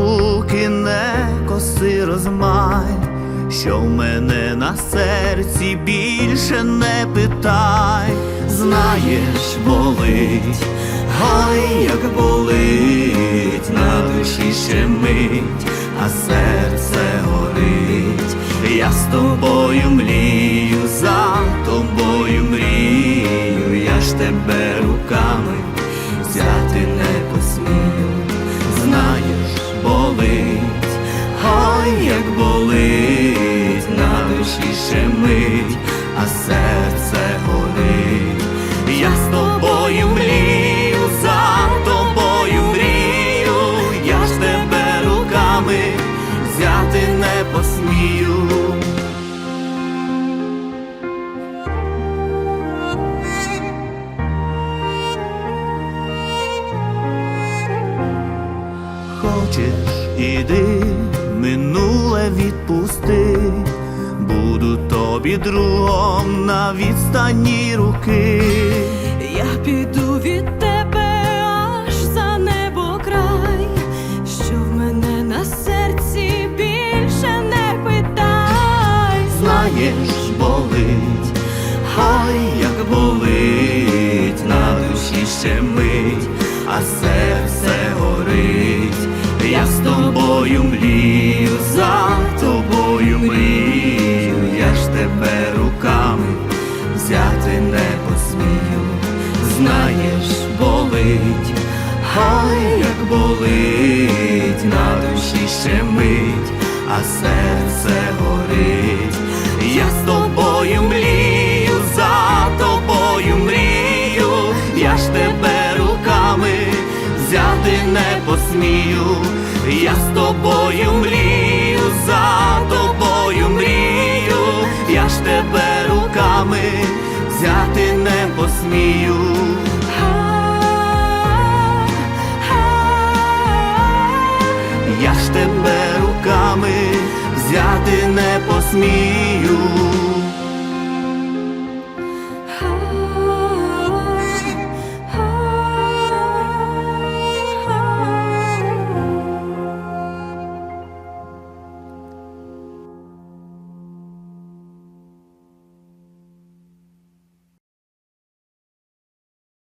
руки не коси розмай, що в мене на серці більше не питай, знаєш, болить, ой, як болить, на душі ще мить, а серце горить, я з тобою млію, за тобою мрію, я ж тебе руками взяти не посмію. А серце горить, я з тобою мрію, за тобою мрію, я ж тебе руками взяти не посмію. Хочеш, іди, минуле відпусти, буду тобі другом на відстані руки. Я піду від тебе аж за небо край, що в мене на серці більше не питай. Знаєш, болить, хай як болить, на душі ще мить, а серце горить, я з тобою мрію, за взяти не посмію, знаєш, болить, хай як болить, на душі ще мить, а серце горить, я з тобою мрію, за тобою мрію, я ж тебе руками взяти не посмію, я з тобою мрію, за не посмію. Я ж тебе руками взяти не посмію.